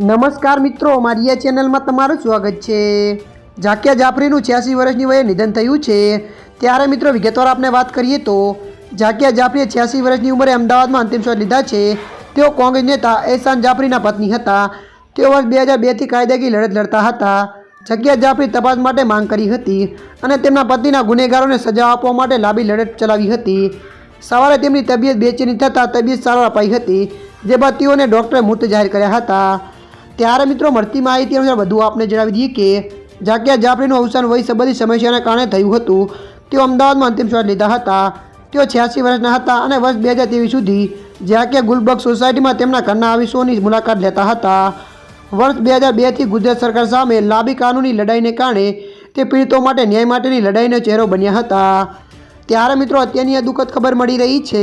નમસ્કાર મિત્રો મારી આ ચેનલમાં તમારું સ્વાગત છે. ઝાકિયા જાફરીનું છ્યાસી વર્ષની વયે નિધન થયું છે. ત્યારે મિત્રો, વિગતવાર આપણે વાત કરીએ તો ઝાકિયા જાફરીએ છ્યાસી વર્ષની ઉંમરે અમદાવાદમાં અંતિમ શ્વાસ લીધા છે. તેઓ કોંગ્રેસ નેતા એહસાન જાફરીના પત્ની હતા. તેઓ વર્ષ બે હજાર બેથી કાયદાકીય લડત લડતા હતા. ઝાકિયા જાફરી તપાસ માટે માંગ કરી હતી અને તેમના પતિના ગુનેગારોને સજા આપવા માટે લાંબી લડત ચલાવી હતી. સવારે તેમની તબિયત બેચેની થતાં તબિયત સારવાર અપાઈ હતી, જે બાદ તેઓને ડૉક્ટરે મૃત જાહેર કર્યા હતા. ત્યારે મિત્રો મળતી માહિતી અનુસાર વધુ આપને જણાવી દઈએ કે ઝાકિયા જાફરીનું અવસાન વય સંબંધી સમસ્યાના કારણે થયું હતું. તેઓ અમદાવાદમાં અંતિમ શ્વાસ લીધા હતા. તેઓ છ્યાસી વર્ષના હતા અને વર્ષ બે હજાર ત્રેવીસ સુધી ઝાકિયા ગુલબર્ગ સોસાયટીમાં તેમના ઘરના આવીશોની મુલાકાત લેતા હતા. વર્ષ બે હજાર બેથી ગુજરાત સરકાર સામે લાંબી કાનૂની લડાઈને કારણે તે પીડિતો માટે ન્યાય માટેની લડાઈનો ચહેરો બન્યા હતા. ત્યારે મિત્રો અત્યારની આ દુઃખદ ખબર મળી રહી છે.